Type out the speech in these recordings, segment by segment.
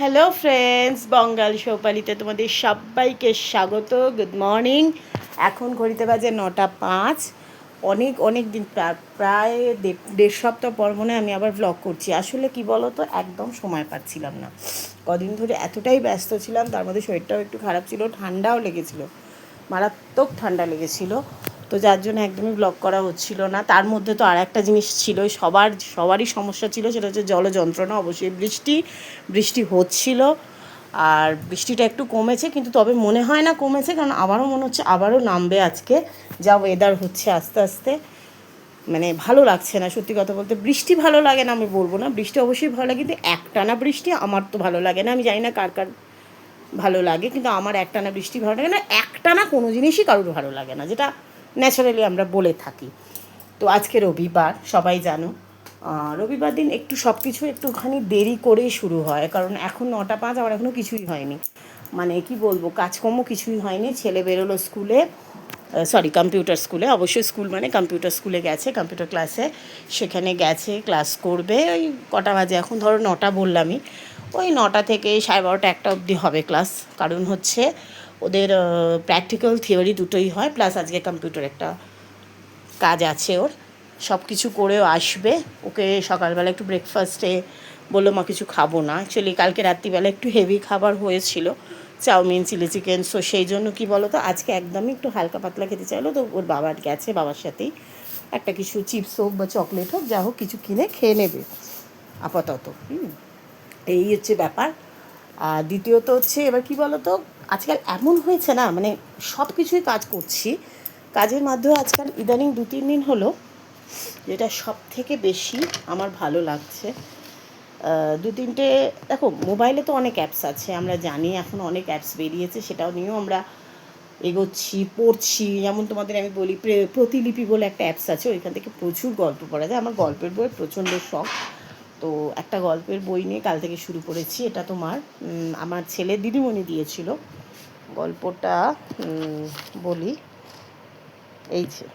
Hello friends বঙ্গাল সৌপালিতে তোমাদের সবাইকে স্বাগত। গুড মর্নিং এখন ঘড়িতে বাজে নটা পাঁচ। অনেক অনেক দিন প্রা- প্রায় দেড় সপ্তাহ পর মনে আমি আবার ব্লগ করছি। আসলে কি বলো তো একদম সময় পাচ্ছিলাম না। কদিন ধরে এতটাই ব্যস্ত ছিলাম, তার মধ্যে শরীরটাও একটু খারাপ ছিল, ঠান্ডাও লেগেছিলো। মারাত্মক ঠান্ডা লেগেছিলো। তো যার জন্য একদমই ব্লগ করা হচ্ছিল না। তার মধ্যে তো আর একটা জিনিস ছিল সবার, সবারই সমস্যা ছিল সেটা হচ্ছে জল যন্ত্রণা অবশ্যই বৃষ্টি বৃষ্টি হচ্ছিল আর বৃষ্টিটা একটু কমেছে, কিন্তু তবে মনে হয় না কমেছে, কারণ আবারও মনে হচ্ছে আবারও নামবে আজকে। যা ওয়েদার হচ্ছে আস্তে আস্তে মানে ভালো লাগছে না, সত্যি কথা বলতে। বৃষ্টি ভালো লাগে না, আমি বলব না। বৃষ্টি অবশ্যই ভালো লাগে, কিন্তু একটানা বৃষ্টি আমার তো ভালো লাগে না। আমি জানি না কার কার ভালো লাগে, কিন্তু আমার একটানা বৃষ্টি ভালো লাগে না। একটানা কোনো জিনিসই কারোর ভালো লাগে না, যেটা ন্যাচারালি আমরা বলে থাকি। তো আজকে রবিবার, সবাই জানো রবিবার দিন একটু সব কিছু একটুখানি দেরি করেই শুরু হয়, কারণ এখন নটা পাঁচ, আমার এখনও কিছুই হয়নি। মানে কি বলব, কাজকর্ম কিছুই হয়নি, ছেলে বেরোলো স্কুলে সরি কম্পিউটার স্কুলে অবশ্যই স্কুল মানে কম্পিউটার স্কুলে গেছে কম্পিউটার ক্লাসে সেখানে গেছে ক্লাস করবে, ওই কটা বাজে, এখন ধরো নটা বললামই, ওই নটা থেকে সাড়ে বারোটা একটা অবধি হবে ক্লাস কারণ হচ্ছে ওদের প্র্যাকটিক্যাল থিওরি দুটোই হয় প্লাস আজকে কম্পিউটার একটা কাজ আছে ওর। সব কিছু করেও আসবে। ওকে সকালবেলা একটু ব্রেকফাস্টে বলল, মা, কিছু খাব না। অ্যাকচুয়ালি কালকে রাত্রিবেলা একটু হেভি খাবার হয়েছিল, চাউমিন চিলি চিকেন সো সেই জন্য কি বলো তো আজকে একদমই একটু হালকা পাতলা খেতে চাইলো। তো ওর বাবার গেছে বাবার সাথেই। একটা কিছু চিপস হোক বা চকলেট হোক, যা হোক কিছু কিনে খেয়ে নেবে, আপাতত। হুম, এই হচ্ছে ব্যাপার। আর দ্বিতীয়ত হচ্ছে, এবার কি বলো তো আজকাল এমন হয়েছে না মানে সব কিছুই কাজ করছি। কাজের মাধ্যমে আজকাল ইদানিং দু, তিন দিন হলো যেটা সব থেকে বেশি আমার ভালো লাগছে। দু, তিনটে, দেখো, মোবাইলে তো অনেক অ্যাপস আছে, আমরা জানি, এখন অনেক অ্যাপস বেরিয়েছে, সেটাও নিয়েও আমরা এগোচ্ছি, পড়ছি। যেমন তোমাদের আমি বলি প্রতিলিপি বলে একটা অ্যাপস আছে, ওইখান থেকে প্রচুর গল্প পড়া যায়। আমার গল্পের বই প্রচণ্ড শখ। তো একটা গল্পের বই নিয়ে কাল থেকে শুরু করেছি, এটা তোমার আমার ছেলে দিদিমণি দিয়েছিল। গল্পটা বলি। এই যে,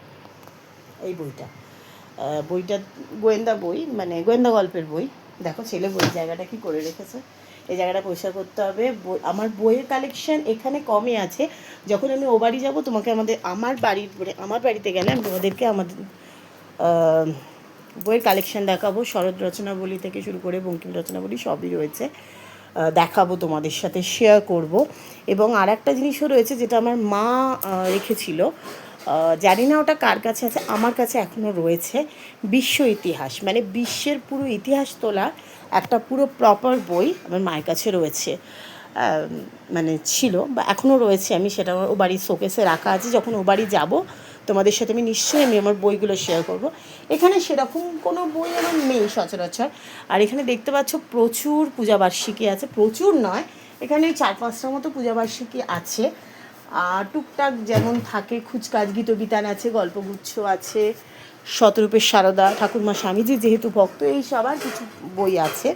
এই বইটা। বইটা গোয়েন্দা বই মানে গোয়েন্দা গল্পের বই। দেখো, ছেলে বই, জায়গাটা কি করে রেখেছে? এই জায়গাটা পরিষ্কার করতে হবে। আমার বইয়ের কালেকশন এখানে কমই আছে। যখন আমি ও বাড়ি যাব, তোমাকে আমাদের, আমার বাড়ির মানে আমার বাড়িতে গেলে আমি তোমাদেরকে আমাদের বইয়ের কালেকশন দেখাবো। শরৎ রচনাবলী থেকে শুরু করে বঙ্কিম রচনাবলী সবই রয়েছে। দেখাবো, তোমাদের সাথে শেয়ার করব। এবং আর একটা জিনিসও রয়েছে যেটা আমার মা রেখেছিল। জানি না ওটা কার কাছে আছে, আমার কাছে এখনও রয়েছে। বিশ্ব ইতিহাস মানে বিশ্বের পুরো ইতিহাস তোলা একটা পুরো প্রপার বই আমার মায়ের কাছে রয়েছে। মানে ছিল বা এখনও রয়েছে, আমি সেটা আমার ও বাড়ির শোকেসে রাখা আছে। যখন ও বাড়ি যাব তোমাদের সাথে আমি নিশ্চয়ই আমি আমার বইগুলো শেয়ার করব। এখানে সেরকম কোনো বই আমার নেই সচরাচর। আর এখানে দেখতে পাচ্ছ প্রচুর পূজাবার্ষিকী আছে। প্রচুর নয়, এখানে চার পাঁচটার মতো পূজাবার্ষিকী আছে। আর টুকটাক যেমন থাকে খুচকাজ গীতবিতান আছে, গল্পগুচ্ছ আছে, শতরূপের সারদা, ঠাকুরমা স্বামীজি যেহেতু ভক্ত, এই সবার কিছু বই আছে।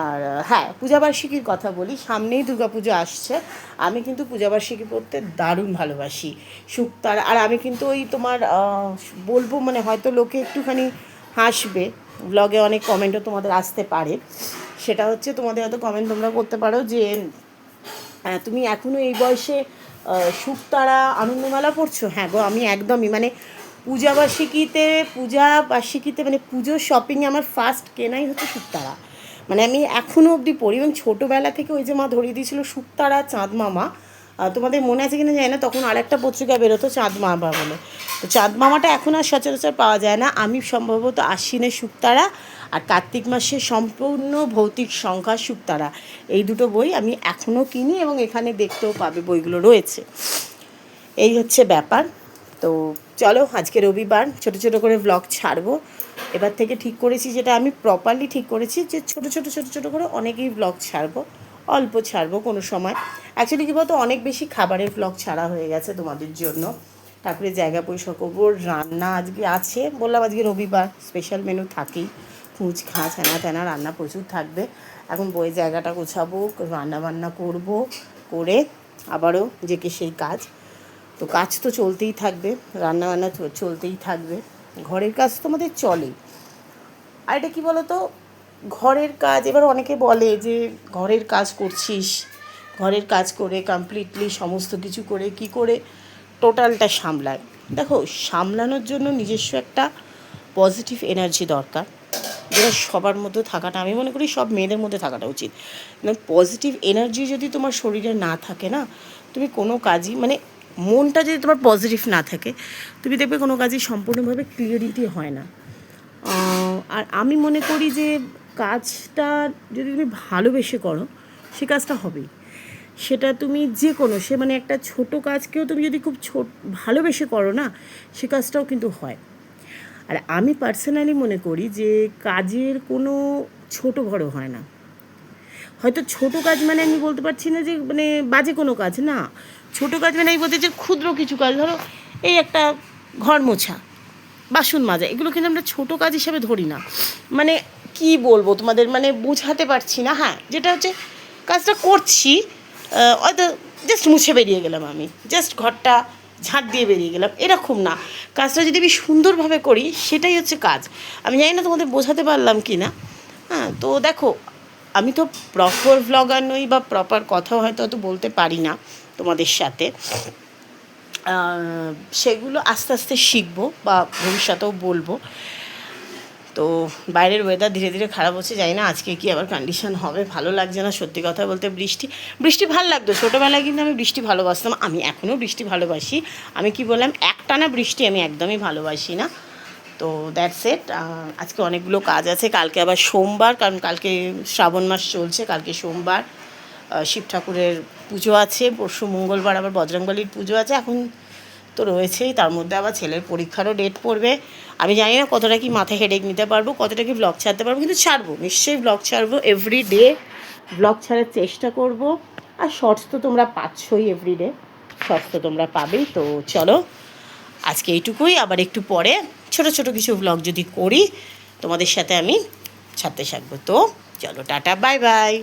আর হ্যাঁ পূজাবার্ষিকীর কথা বলি, সামনেই দুর্গাপুজো আসছে। আমি কিন্তু পূজাবার্ষিকী পড়তে দারুণ ভালোবাসি। শুক্তার আর আমি কিন্তু ওই তোমার বলব মানে হয়তো লোকে একটুখানি হাসবে। ব্লগে অনেক কমেন্টও তোমাদের আসতে পারে। সেটা হচ্ছে তোমাদের হয়তো কমেন্ট তোমরা করতে পারো যে তুমি এখনও এই বয়সে শুকতারা আনন্দমেলা পড়ছো? হ্যাঁ গো, আমি একদমই। মানে পূজা বার্ষিকীতে পূজা বার্ষিকীতে মানে পুজোর শপিংয়ে আমার ফার্স্ট কেনাই হচ্ছে শুকতারা মানে আমি এখনও অবধি পড়ি। এবং ছোটোবেলা থেকে ওই যে মা ধরিয়ে দিয়েছিল শুকতারা চাঁদ মামা তোমাদের মনে আছে কিনা জানি না, তখন আরেকটা পত্রিকা বেরোতো চাঁদ মামা বলে। তো চাঁদ মামাটা এখন আর সচরাচর পাওয়া যায় না। আমি সম্ভবত আশ্বিনের শুকতারা আর কার্তিক মাসে সম্পূর্ণ ভৌতিক সংখ্যা শুকতারা এই দুটো বই আমি এখনও কিনি এবং এখানে দেখতেও পাবে বইগুলো রয়েছে। এই হচ্ছে ব্যাপার। তো চলো, আজকে রবিবার, ছোট ছোট করে ব্লগ ছাড়বো। এবার থেকে ঠিক করেছি যেটা আমি প্রপারলি ঠিক করেছি, যে ছোট ছোট ছোট ছোট করে অনেকেই ব্লগ ছাড়বো, অল্প ছাড়বো কোনো সময়। অ্যাকচুয়ালি কী বলতো, অনেক বেশি খাবারের ব্লগ ছাড়া হয়ে গেছে তোমাদের জন্য। তারপরে জায়গা পরিষ্কার করব, রান্না আজকে আছে, বললাম আজকে রবিবার স্পেশাল মেনু থাকেই। খুঁজ খাঁচ হ্যানা ত্যানা রান্না প্রচুর থাকবে। এখন বই জায়গাটা গোছাবো রান্না বান্না করব, করে আবারও, যে কে সেই কাজ। তো কাজ তো চলতেই থাকবে রান্না বান্না চলতেই থাকবে। ঘরের কাজ তো আমাদের চলেই। আর এটা কী বলো তো ঘরের কাজ, এবার অনেকে বলে যে ঘরের কাজ করছিস, ঘরের কাজ করে কমপ্লিটলি সমস্ত কিছু করে কি করে টোটালটা সামলায়? দেখো, সামলানোর জন্য নিজস্ব একটা পজিটিভ এনার্জি দরকার, যেটা সবার মধ্যে থাকাটা, আমি মনে করি সব মেয়েদের মধ্যে থাকাটা উচিত। পজিটিভ এনার্জি যদি তোমার শরীরে না থাকে না, তুমি কোনো কাজই মানে মনটা যদি তোমার পজিটিভ না থাকে, তুমি দেখবে কোনো কাজই সম্পূর্ণভাবে ক্লিয়ারিটি হয় না। আর আমি মনে করি যে কাজটা যদি তুমি ভালোবেসে করো, সে কাজটা হবেই। সেটা তুমি যে কোনো, সে মানে একটা ছোট কাজকেও তুমি যদি খুব ছোট, ভালোবেসে করো না, সে কাজটাও কিন্তু হয়। আর আমি পার্সোনালি মনে করি যে কাজের কোনো ছোট বড় হয় না। হয়তো ছোট কাজ মানে আমি বলতে পারছি না যে মানে বাজে কোনো কাজ, না। ছোট কাজ মানে আমি বলতে যে ক্ষুদ্র কিছু কাজ ধরো এই একটা ঘর মোছা, বাসন মাজা, এগুলো কিন্তু আমরা ছোট কাজ হিসেবে ধরি না। মানে কি বলব তোমাদের মানে বোঝাতে পারছি না হ্যাঁ যেটা হচ্ছে কাজটা করছি হয়তো জাস্ট মুছে বেরিয়ে গেলাম আমি জাস্ট ঘরটা ঝাঁট দিয়ে বেরিয়ে গেলাম, এরকম না। কাজটা যদি আমি সুন্দরভাবে করি, সেটাই হচ্ছে কাজ। আমি জানি না তোমাদের বোঝাতে পারলাম কি না। হ্যাঁ তো দেখো, আমি তো প্রপার ভ্লগার নই বা প্রপার কথাও হয়তো অত বলতে পারি না। তোমাদের সাথে। সেগুলো আস্তে আস্তে শিখব বা ভবিষ্যতেও বলব। তো বাইরের ওয়েদার ধীরে ধীরে খারাপ হচ্ছে, জানি না আজকে কি আবার কন্ডিশন হবে, ভালো লাগছে না সত্যি কথা বলতে বৃষ্টি। বৃষ্টি ভালো লাগতো, ছোটোবেলায় কিন্তু আমি বৃষ্টি ভালোবাসতাম, আমি এখনও বৃষ্টি ভালোবাসি। আমি কি বললাম, একটানা বৃষ্টি আমি একদমই ভালোবাসি না। তো দ্যাটস এট আজকে অনেকগুলো কাজ আছে, কালকে আবার সোমবার, কারণ কালকে শ্রাবণ মাস চলছে, কালকে সোমবার। শিব ঠাকুরের পুজো আছে, পরশু মঙ্গলবার আবার বজরংবলির পুজো আছে, এখন তো রয়েছেই, তার মধ্যে আবার ছেলের পরীক্ষারও ডেট পড়বে। আমি জানি না কতটা কি মাথায় হেডেক নিতে পারব, কতটা কি ব্লগ ছাড়তে পারব, কিন্তু ছাড়বো, নিশ্চয়ই ব্লগ ছাড়বো এভরি ডে ব্লগ ছাড়ার চেষ্টা করব। আর শর্টস তো তোমরা পাচ্ছই এভরিডে শর্টস তো তোমরা পাবেই, তো চলো আজকে এইটুকুই। আবার একটু পরে ছোট ছোট কিছু ব্লগ যদি করি, তোমাদের সাথে আমি ছাড়তে থাকব। তো চলো, টাটা বাই বাই